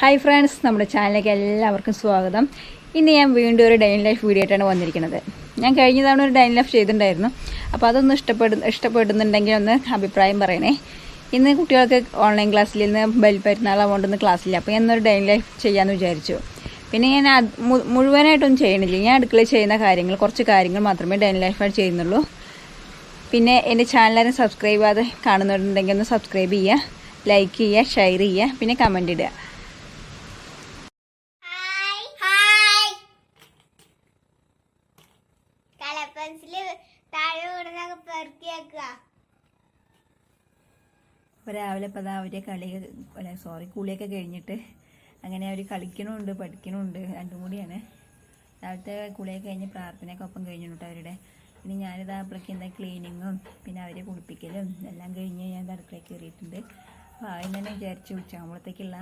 Hi friends നമ്മുടെ ചാനലിലേക്ക് എല്ലാവർക്കും സ്വാഗതം. ഇന്ന് ഞാൻ വീണ്ടും ഒരു ഡൈനിങ് ലൈഫ് വീഡിയോ ആയിട്ടാണ് വന്നിരിക്കുന്നത്. ഞാൻ കഴിഞ്ഞ തവണ ഒരു ഡൈനിങ് ലൈഫ് ചെയ്തിട്ടുണ്ടായിരുന്നു. അപ്പോൾ അതൊന്ന് ഇഷ്ടപ്പെടു ഇഷ്ടപ്പെടുന്നുണ്ടെങ്കിൽ ഒന്ന് അഭിപ്രായം പറയണേ. ഇന്ന് കുട്ടികൾക്ക് ഓൺലൈൻ ക്ലാസ്സിൽ ഇന്ന് ബെൽ പെരുന്നാളാവുകൊണ്ടൊന്ന് ക്ലാസ്സില്ല അപ്പോൾ ഞാൻ ഒരു ഡൈനിങ് ലൈഫ് ചെയ്യാമെന്ന് വിചാരിച്ചു. പിന്നെ ഞാൻ മുഴുവനായിട്ടൊന്നും ചെയ്യണില്ല. ഞാൻ അടുക്കളയിൽ ചെയ്യുന്ന കാര്യങ്ങൾ കുറച്ച് കാര്യങ്ങൾ മാത്രമേ ഡൈനിങ് ലൈഫായിട്ട് ചെയ്യുന്നുള്ളൂ. പിന്നെ എന്റെ ചാനലിനെ സബ്സ്ക്രൈബ് ചെയ്യാതെ കാണുന്നുണ്ടെങ്കിൽ ഒന്ന് സബ്സ്ക്രൈബ് ചെയ്യുക ലൈക്ക് ചെയ്യുക ഷെയർ ചെയ്യുക പിന്നെ കമന്റ് ഇടുക ഹായ് ഹായ് കലപ്പൻസിൽ താഴെ വീടുന്നൊക്കെ പെറുക്കി വെക്കുക അപ്പോൾ രാവിലെ ഇപ്പോൾ അതാ അവരെ കളി സോറി കുളിയൊക്കെ കഴിഞ്ഞിട്ട് അങ്ങനെ അവർ കളിക്കണമുണ്ട് പഠിക്കണമുണ്ട് രണ്ടും കൂടിയാണ്. രാവിലത്തെ കുളിയൊക്കെ കഴിഞ്ഞ് പ്രാർത്ഥനയൊക്കെ ഒപ്പം കഴിഞ്ഞിട്ട് അവരുടെ. പിന്നെ ഞാനിത് അപ്പോഴേക്ക് എന്താ ക്ലീനിങ്ങും പിന്നെ അവരെ കുളിപ്പിക്കലും എല്ലാം കഴിഞ്ഞ് ഞാൻ അടുക്കളയിൽ കയറിയിട്ടുണ്ട്. അപ്പോൾ ആദ്യം തന്നെ വിചാരിച്ചു ഉച്ചയാകുമ്പോഴത്തേക്കുള്ള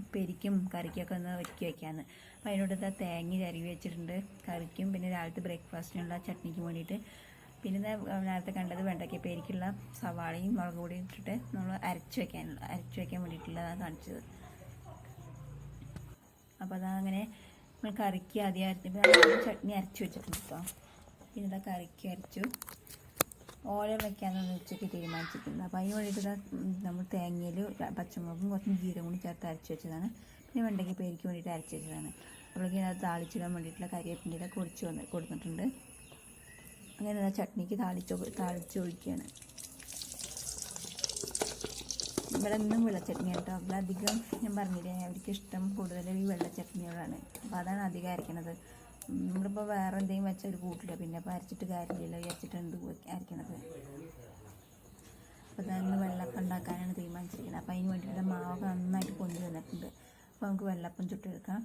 ഉപ്പേരിക്കും കറിക്കൊക്കെ ഒന്ന് ഒരുക്കി വയ്ക്കാമെന്ന് അതിനോട് ഇതാ തേങ്ങ ചരുവി വെച്ചിട്ടുണ്ട്. കറിക്കും പിന്നെ രാവിലത്തെ ബ്രേക്ക്ഫാസ്റ്റിനുള്ള ചട്നിക്ക് വേണ്ടിയിട്ട്. പിന്നെ നേരത്തെ കണ്ടത് വെണ്ടയ്ക്ക പേരിക്കുള്ള സവാളയും മുളക് പൊടിയും ഇട്ടിട്ട് നമ്മൾ അരച്ച് വെക്കാനുള്ള അരച്ച് വെക്കാൻ വേണ്ടിയിട്ടുള്ളതാണ് കാണിച്ചത്. അപ്പോൾ അതാ അങ്ങനെ നമ്മൾ കറിക്ക് ആദ്യം അരച്ചപ്പോൾ ചട്നി അരച്ച് വെച്ചിട്ടുണ്ട് കേട്ടോ പിന്നെ കറിക്ക് അരച്ചു. ഓല വെക്കാമെന്നാണ് ഉച്ചയ്ക്ക് തീരുമാനിച്ചിരിക്കുന്നത്. അപ്പോൾ അതിന് വേണ്ടിയിട്ട് നമ്മൾ തേങ്ങയിൽ പച്ചമുളകും കുറച്ച് ജീരകം കൂടി ചേർത്ത് അരച്ച് വെച്ചതാണ്. പിന്നെ വെണ്ടയ്ക്ക് പേരിക്ക് വേണ്ടിയിട്ട് അരച്ച് വെച്ചതാണ്. അപ്പോഴേക്കും അത് താളിച്ചിടാൻ വേണ്ടിയിട്ടുള്ള കരിവേപ്പിന്റെ കുറിച്ച് വന്ന് കൊടുത്തിട്ടുണ്ട്. അങ്ങനെ ചട്നിക്ക് താളിച്ച് താളിച്ച് ഒഴിക്കുകയാണ്. ഇവിടെ നിന്നും വെള്ളച്ചട്നി കേട്ടോ. അവിടെ അധികം ഞാൻ പറഞ്ഞില്ലേ അവർക്ക് ഇഷ്ടം കൂടുതൽ ഈ വെള്ളച്ചട്നികളാണ് അപ്പോൾ അതാണ് അധികം അരയ്ക്കണത്. നമ്മളിപ്പോൾ വേറെ എന്തെങ്കിലും വെച്ചാൽ ഒരു കൂട്ടില്ല പിന്നെ അപ്പോൾ അരച്ചിട്ട് കാര്യമില്ലല്ലോ വിചാരിച്ചിട്ടുണ്ട് അരയ്ക്കണത് അപ്പോൾ അതങ്ങനെ വെള്ളപ്പം ഉണ്ടാക്കാനാണ് തീരുമാനിച്ചിരിക്കുന്നത് അപ്പോൾ അതിന് വേണ്ടിയിട്ട് മാവൊക്കെ നന്നായിട്ട് പൊന്തി വന്നിട്ടുണ്ട്. അപ്പോൾ നമുക്ക് വെള്ളപ്പം ചുട്ടെടുക്കാം.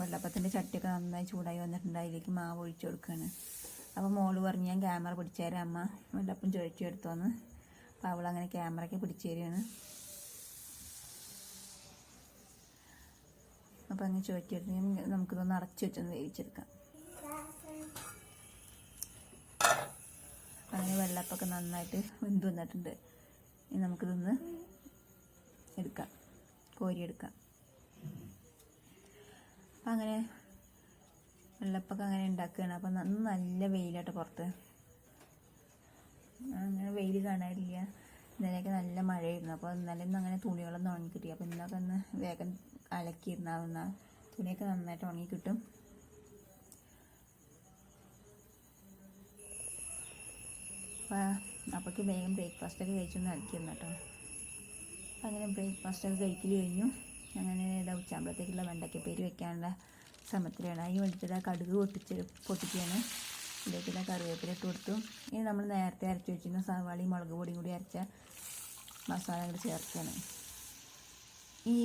വെള്ളപ്പത്തിന്റെ ചട്ടിയൊക്കെ നന്നായി ചൂടായി വന്നിട്ടുണ്ട്. അതിലേക്ക് മാവ് ഒഴിച്ചു കൊടുക്കുകയാണ് അപ്പോൾ മോൾ പറഞ്ഞ് ഞാൻ ക്യാമറ പിടിച്ചേരാം അമ്മ. വെള്ളപ്പം ചുഴറ്റി എടുത്തോന്ന് അപ്പോൾ അവളങ്ങനെ ക്യാമറയ്ക്ക് പിടിച്ചു തരികയാണ്. അപ്പോൾ അങ്ങനെ ഞാൻ നമുക്കിതൊന്ന് അടച്ചു വെച്ചൊന്ന് വേവിച്ചെടുക്കാം. അങ്ങനെ വെള്ളപ്പൊക്കെ നന്നായിട്ട് വെന്ത് വന്നിട്ടുണ്ട്. ഇനി നമുക്കിതൊന്ന് എടുക്കാം. കോരിയെടുക്കാം. അപ്പം അങ്ങനെ വെള്ളപ്പൊക്കെ അങ്ങനെ ഉണ്ടാക്കുകയാണ്. അപ്പം നല്ല വെയിലാട്ടോ പുറത്ത്. അങ്ങനെ വെയിൽ കാണാനില്ല ഇന്നലെയൊക്കെ നല്ല മഴയായിരുന്നു. അപ്പോൾ ഇന്നലെ ഒന്നും അങ്ങനെ തുണികളൊന്നും ഉണങ്ങി കിട്ടി അപ്പോൾ ഇന്നൊക്കെ ഒന്ന് വേഗം അലക്കിയിരുന്നാവുന്ന തുണിയൊക്കെ നന്നായിട്ട് ഉണങ്ങി കിട്ടും. അപ്പോൾ അപ്പോഴേക്ക് വേഗം ബ്രേക്ക്ഫാസ്റ്റൊക്കെ കഴിച്ചൊന്ന് ഇറക്കിയിരുന്നു കേട്ടോ. അങ്ങനെ ബ്രേക്ക്ഫാസ്റ്റൊക്കെ കഴിക്കൽ കഴിഞ്ഞു. അങ്ങനെ ഇതാ ഉച്ചാകുമ്പോഴത്തേക്കുള്ള വെണ്ടയ്ക്കപ്പേര് വെക്കാനുള്ള ശ്രമത്തിലാണ്. അതിന് വേണ്ടിയിട്ട് കടുക് പൊട്ടിച്ച് പൊട്ടിക്കുകയാണ്. ഇതിലേക്കുള്ള കറിവേപ്പില ഇട്ട് കൊടുത്തു. ഇനി നമ്മൾ നേരത്തെ അരച്ച് വെച്ചിരുന്ന സവാളി മുളക് പൊടിയും കൂടി അരച്ച മസാല കൂടി ചേർക്കുകയാണ്. ഈ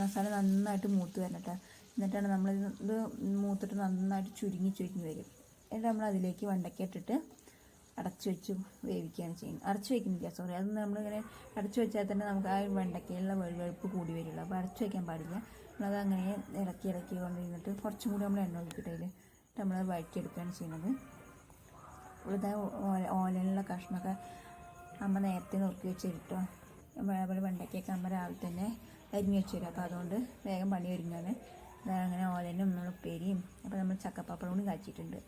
മസാല നന്നായിട്ട് മൂത്ത് വരണം എന്നിട്ടാണ് നമ്മൾ ഇത് മൂത്തിട്ട് നന്നായിട്ട് ചുരുങ്ങി ചുരുങ്ങി വരും. എന്നിട്ട് നമ്മൾ അതിലേക്ക് വെണ്ടയ്ക്ക ഇട്ടിട്ട് അടച്ചു വെച്ച് വേവിക്കുകയാണ് ചെയ്യുന്നത്. അടച്ചു വെക്കുന്നില്ല സോറി അത് നമ്മളിങ്ങനെ അടച്ചു വെച്ചാൽ തന്നെ നമുക്ക് ആ വെണ്ടയ്ക്കയിലുള്ള വെളുപ്പ് കൂടി വരുള്ളൂ. അപ്പോൾ അടച്ചു വയ്ക്കാൻ പാടില്ല. നമ്മളത് അങ്ങനെ ഇളക്കി ഇളക്കി കൊണ്ടിരുന്നിട്ട് കുറച്ചും കൂടി നമ്മൾ എണ്ണ ഒഴിക്കട്ടെ നമ്മൾ വഴറ്റിയെടുക്കുകയാണ് ചെയ്യുന്നത്. ഇവിടുത്തെ ഓലയിലുള്ള കഷ്ണമൊക്കെ അമ്മ നേരത്തെ നോക്കി വെച്ചിട്ടോ. അതേപോലെ വെണ്ടയ്ക്കൊക്കെ അമ്മ രാവിലെ തന്നെ അരിഞ്ഞു വെച്ച് തരും അപ്പോൾ അതുകൊണ്ട് വേഗം പണി ഒരുങ്ങാണ്. ഇതാ അങ്ങനെ ഓലനും നമ്മൾ ഉപ്പേരിയും അപ്പോൾ നമ്മൾ ചക്കപ്പാപ്പടം കൂടി കാച്ചിട്ടുണ്ട്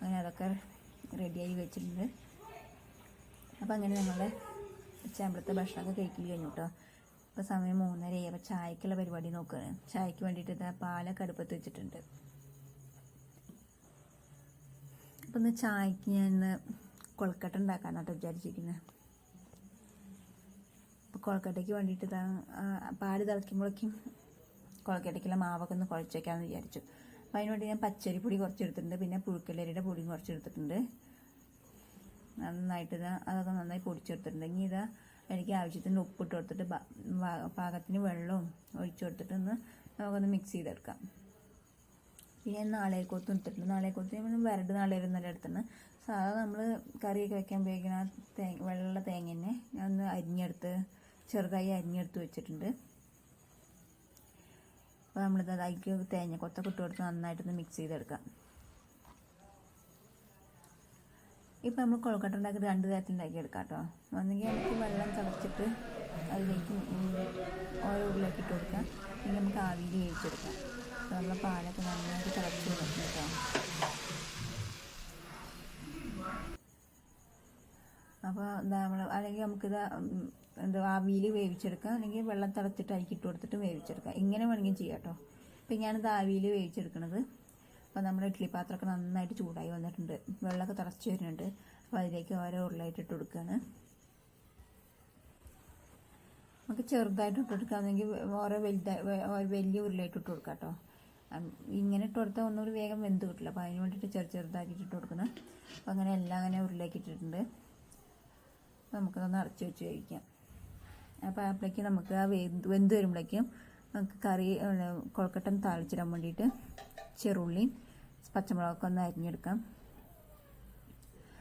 അങ്ങനെ അതൊക്കെ റെഡിയായി വെച്ചിട്ടുണ്ട്. അപ്പോൾ അങ്ങനെ ഞങ്ങളുടെ ഉച്ചാമ്പളത്തെ ഭക്ഷണമൊക്കെ കഴിക്കൽ കഴിഞ്ഞു കേട്ടോ അപ്പോൾ സമയം മൂന്നരയായി. അപ്പോൾ ചായക്കുള്ള പരിപാടി നോക്കുകയാണ് ചായക്ക് വേണ്ടിയിട്ട് ഇതാ പാലൊക്കെ അടുപ്പത്ത് വെച്ചിട്ടുണ്ട്. അപ്പം ഇന്ന് ചായക്ക് ഞാൻ ഇന്ന് കൊളക്കട്ട ഉണ്ടാക്കാനാട്ടോ വിചാരിച്ചിരിക്കുന്നത് അപ്പോൾ കൊളക്കട്ടയ്ക്ക് വേണ്ടിയിട്ട് പാൽ തിളയ്ക്കുമ്പോഴേക്കും കൊളക്കട്ടയ്ക്കുള്ള മാവൊക്കെ ഒന്ന് കുഴച്ചേക്കാമെന്ന് വിചാരിച്ചു. അപ്പോൾ അതിന് വേണ്ടി ഞാൻ പച്ചരിപ്പൊടി കുറച്ചെടുത്തിട്ടുണ്ട്. പിന്നെ പുഴുക്കലരിയുടെ പൊടിയും കുറച്ചെടുത്തിട്ടുണ്ട്. നന്നായിട്ട് അതൊക്കെ നന്നായി പൊടിച്ചെടുത്തിട്ടുണ്ട്. ഇനി ഇതാ എനിക്ക് ആവശ്യത്തിന് ഉപ്പിട്ട് കൊടുത്തിട്ട് പാകത്തിന് വെള്ളവും ഒഴിച്ചു കൊടുത്തിട്ട് ഒന്ന് നമുക്കൊന്ന് മിക്സ് ചെയ്തെടുക്കാം. പിന്നെ നാളേക്കൊത്തും ഇട്ടിട്ടുണ്ട്. നാളേക്കൊത്ത് നമ്മൾ വരട് നാളേരും നല്ല എടുത്തിട്ടുണ്ട് സാധാ നമ്മൾ കറിയൊക്കെ വെക്കാൻ ഉപയോഗിക്കുന്ന തേങ്ങ വെള്ള തേങ്ങ തന്നെ ഞാൻ ഒന്ന് അരിഞ്ഞെടുത്ത് ചെറുതായി അരിഞ്ഞെടുത്ത് വെച്ചിട്ടുണ്ട്. അപ്പോൾ നമ്മളിത് അതിലേക്ക് തേങ്ങ കൊത്തൊക്കെ ഇട്ട് കൊടുത്ത് നന്നായിട്ടൊന്ന് മിക്സ് ചെയ്തെടുക്കാം. ഇപ്പോൾ നമ്മൾ കൊഴക്കട്ട ഉണ്ടാക്കി രണ്ട് തരത്തിൽ ഉണ്ടാക്കി എടുക്കാം കേട്ടോ ഒന്നെങ്കിൽ നമുക്ക് വെള്ളം തിളച്ചിട്ട് അതിലേക്ക് ഓരോ ഉള്ളിലേക്ക് ഇട്ട് കൊടുക്കാം. പിന്നെ നമുക്ക് ആവിയിൽ വേവിച്ചെടുക്കാം. പാലൊക്കെ നന്നായിട്ട് തിളച്ച് വന്നിട്ടുണ്ട് കേട്ടോ. അപ്പോൾ നമ്മൾ അല്ലെങ്കിൽ നമുക്കിത് എന്താ ആവിയിൽ വേവിച്ചെടുക്കാം. അല്ലെങ്കിൽ വെള്ളം തിളച്ചിട്ട് അതിലേക്ക് ഇട്ട് കൊടുത്തിട്ട് വേവിച്ചെടുക്കാം. ഇങ്ങനെ വേണമെങ്കിൽ ചെയ്യാം കേട്ടോ. ഇപ്പം ഞാനിത് ആവിയിൽ വേവിച്ചെടുക്കണത്. അപ്പോൾ നമ്മുടെ ഇഡ്ഡലി പാത്രമൊക്കെ നന്നായിട്ട് ചൂടായി വന്നിട്ടുണ്ട്. വെള്ളമൊക്കെ തിളച്ച് വരുന്നുണ്ട്. അപ്പോൾ അതിലേക്ക് ഓരോ ഉരുളായിട്ട് ഇട്ട് കൊടുക്കുകയാണ് നമുക്ക് ചെറുതായിട്ട് ഇട്ട് അല്ലെങ്കിൽ ഓരോ വലുതായി വലിയ ഉരുളായിട്ട് ഇട്ട് കൊടുക്കാം കേട്ടോ. ഇങ്ങനെ ഇട്ട് കൊടുത്താൽ ഒന്നുകൂടി വേഗം വെന്ത് കിട്ടില്ല. അപ്പോൾ അതിന് വേണ്ടിയിട്ട് ചെറു ചെറുതാക്കിയിട്ട് ഇട്ട് കൊടുക്കണം. അപ്പോൾ അങ്ങനെ എല്ലാം അങ്ങനെ ഉരുളക്കിട്ടിട്ടുണ്ട് നമുക്കതൊന്ന് അടച്ച് വെച്ച് കഴിക്കാം. അപ്പോൾ അപ്പോഴേക്ക് നമുക്ക് ആ വെന്ത് വെന്ത് വരുമ്പോഴേക്കും നമുക്ക് കറി ഏ, കൊഴക്കട്ടൻ താളിച്ചിടാൻ വേണ്ടിയിട്ട് ചെറുള്ളിയും പച്ചമുളകൊക്കെ ഒന്ന് അരിഞ്ഞെടുക്കാം.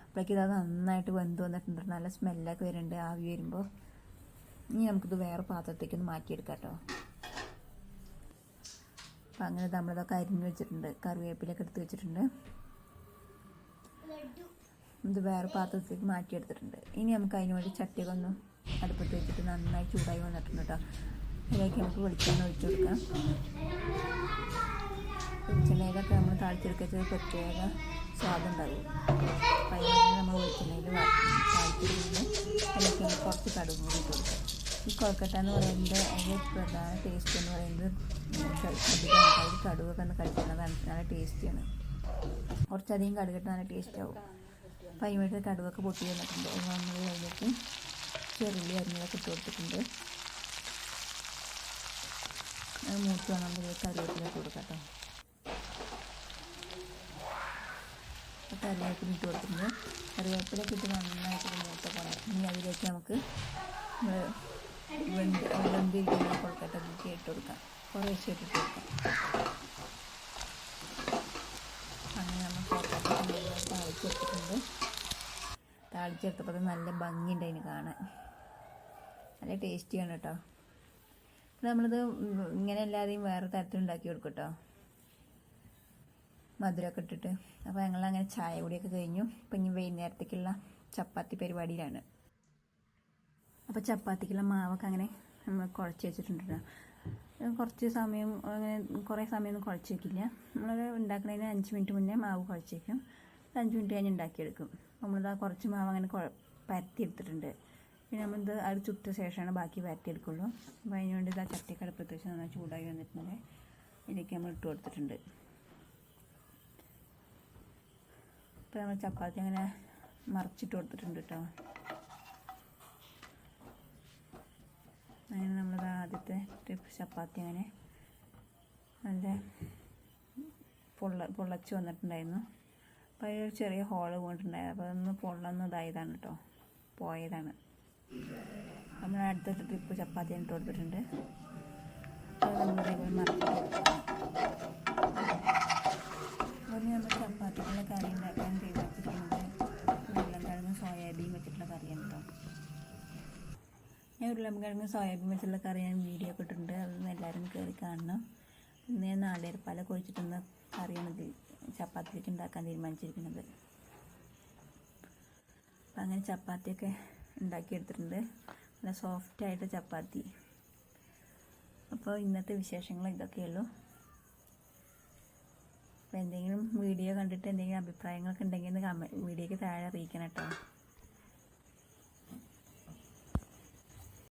അപ്പോഴേക്കും ഇത് നന്നായിട്ട് വെന്ത് വന്നിട്ടുണ്ട്. നല്ല സ്മെല്ലൊക്കെ വരുന്നുണ്ട് ആവി വരുമ്പോൾ ഇനി നമുക്കിത് വേറെ പാത്രത്തേക്ക് മാറ്റിയെടുക്കാം കേട്ടോ. അപ്പം അങ്ങനെ നമ്മളിതൊക്കെ അരിഞ്ഞ് വെച്ചിട്ടുണ്ട്. കറിവേപ്പിലൊക്കെ എടുത്ത് വെച്ചിട്ടുണ്ട്. ഇത് വേറെ പാത്രത്തിലേക്ക് മാറ്റിയെടുത്തിട്ടുണ്ട്. ഇനി നമുക്ക് അതിന് വേണ്ടി ചട്ടിയൊക്കെ ഒന്ന് അടുപ്പത്ത് വെച്ചിട്ട് നന്നായി ചൂടായി വന്നിട്ടുണ്ട് കേട്ടോ അതിലേക്ക് നമുക്ക് വെളിച്ചെണ്ണ ഒഴിച്ചു കൊടുക്കാം. വെളിച്ചെണ്ണയിലൊക്കെ നമ്മൾ താഴ്ത്തിയെടുക്കുക പ്രത്യേക സ്വാദം ഉണ്ടാവും. അപ്പം അതിന് നമ്മൾ വെളിച്ചെണ്ണയിൽ താഴ്ത്തിയിടുന്നത് അതിലേക്ക് നമുക്ക് കുറച്ച് കടുകും കൂടി കൊടുക്കാം. ഈ കൊഴക്കട്ട എന്ന് പറയുന്നത് അതിന്റെ പ്രധാന ടേസ്റ്റ് എന്ന് പറയുന്നത് അതായത് കടുവൊക്കെ ഒന്ന് കഴിക്കുന്നതാണ് നല്ല ടേസ്റ്റിയാണ് കുറച്ചധികം കടുകിട്ട് നല്ല ടേസ്റ്റ് ആവും. അപ്പം അതിന് വേണ്ടി കടുകൊക്കെ പൊട്ടി വന്നിട്ടുണ്ട്. നമ്മൾ അതിലേക്ക് ചെറിയ അരിഞ്ഞതൊക്കെ ഇട്ട് കൊടുത്തിട്ടുണ്ട്. മൂത്ത് വന്നാൽ നമുക്ക് കറിവേപ്പില ഇട്ട് കൊടുക്കാം കൊടുത്തിട്ടുണ്ട്. കറിവേപ്പിലൊക്കെ ഇട്ട് നന്നായിട്ട് മൂത്ത പോലെ. ഇനി അതിലേക്ക് നമുക്ക് നമ്മൾ വെന്ത് വെന്തിരിക്കുന്ന കൊഴുക്കട്ടൊക്കെ ഇട്ട് കൊടുക്കാം. കുറേശ്ശെ ഇട്ട് കൊടുക്കാം. അങ്ങനെ നമ്മൾ കൊഴുക്കട്ടൊക്കെ താളിച്ചെടുത്തിട്ടുണ്ട് താളിച്ചെടുത്തപ്പോൾ നല്ല ഭംഗിയുണ്ട് അതിന് കാണാൻ. നല്ല ടേസ്റ്റിയാണ് കേട്ടോ. നമ്മളിത് ഇങ്ങനെ എല്ലാതെയും വേറെ തരത്തിൽ ഉണ്ടാക്കി കൊടുക്കും കേട്ടോ. മധുരമൊക്കെ ഇട്ടിട്ട്. അപ്പോൾ ഞങ്ങൾ അങ്ങനെ ചായ കൂടിയൊക്കെ കഴിഞ്ഞു. ഇപ്പം ഇനി വൈകുന്നേരത്തേക്കുള്ള ചപ്പാത്തി പരിപാടിയിലാണ്. അപ്പോൾ ചപ്പാത്തിക്കുള്ള മാവൊക്കെ അങ്ങനെ നമ്മൾ കുഴച്ച് വെച്ചിട്ടുണ്ട് ട്ടോ. കുറച്ച് സമയം അങ്ങനെ കുറേ സമയമൊന്നും കുഴച്ച് വെക്കില്ല. നമ്മൾ ഉണ്ടാക്കുന്നതിന് അഞ്ച് മിനിറ്റ് മുന്നേ മാവ് കുഴച്ച് ഒരു അഞ്ച് മിനിറ്റ് കഴിഞ്ഞ് ഉണ്ടാക്കിയെടുക്കും. നമ്മളിതാ കുറച്ച് മാവ് അങ്ങനെ പരത്തി എടുത്തിട്ടുണ്ട്. പിന്നെ നമ്മളിത് അത് ചുട്ട ശേഷമാണ് ബാക്കി പരത്തിയെടുക്കുള്ളൂ അപ്പോൾ അതിന് വേണ്ടി ഇതാ ചട്ടിക്കടുപ്പത്ത് വെച്ച് നന്നായി ചൂടായി വന്നിട്ടുണ്ട്. ഇതിലേക്ക് നമ്മൾ ഇട്ട് കൊടുത്തിട്ടുണ്ട്. ഇപ്പോൾ നമ്മൾ ചപ്പാത്തി അങ്ങനെ മറിച്ചിട്ട് കൊടുത്തിട്ടുണ്ട് കേട്ടോ. അങ്ങനെ നമ്മൾ ആദ്യത്തെ ട്രിപ്പ് ചപ്പാത്തി അങ്ങനെ നല്ല പൊള്ള പൊള്ളച്ച് വന്നിട്ടുണ്ടായിരുന്നു. അപ്പോൾ അതിൽ ചെറിയ ഹോൾ കൊണ്ടിട്ടുണ്ടായിരുന്നു അപ്പോൾ അതൊന്ന് പൊള്ളന്ന് ഇതായതാണ് കേട്ടോ പോയതാണ്. നമ്മൾ അടുത്ത ട്രിപ്പ് ചപ്പാത്തി ഇട്ട് കൊടുത്തിട്ടുണ്ട്. അപ്പോൾ നമ്മൾ ഇതേപോലെ അതുപോലെ നമ്മൾ ചപ്പാത്തിക്കുള്ള കറി ഉണ്ടാക്കാൻ ചെയ്തിരിക്കുന്നത് ഉരുളൻകിഴങ്ങ് സോയാബീൻ വെച്ചിട്ടുള്ള കറിയാണ് കേട്ടോ ഞാൻ ഉരുളൻകിഴങ്ങ് സോയാബീൻ വെച്ചുള്ള കറി ഞാൻ വീഡിയോ ഇട്ടിട്ടുണ്ട്. അതൊന്ന് എല്ലാവരും കയറി കാണണം. ഇന്ന് ഞാൻ നാളികേരപ്പാല കുഴിച്ചിട്ടുന്ന കറിയാണ് ഇത് ചപ്പാത്തിക്ക് ഉണ്ടാക്കാൻ തീരുമാനിച്ചിരിക്കുന്നത്. അപ്പം അങ്ങനെ ചപ്പാത്തിയൊക്കെ ഉണ്ടാക്കിയെടുത്തിട്ടുണ്ട്. നല്ല സോഫ്റ്റ് ആയിട്ട് ചപ്പാത്തി. അപ്പോൾ ഇന്നത്തെ വിശേഷങ്ങൾ ഇതൊക്കെയുള്ളൂ അപ്പോൾ എന്തെങ്കിലും വീഡിയോ കണ്ടിട്ട് എന്തെങ്കിലും അഭിപ്രായങ്ങളൊക്കെ ഉണ്ടെങ്കിൽ ഒന്ന് കമ വീഡിയോയ്ക്ക് താഴെ അറിയിക്കണം കേട്ടോ.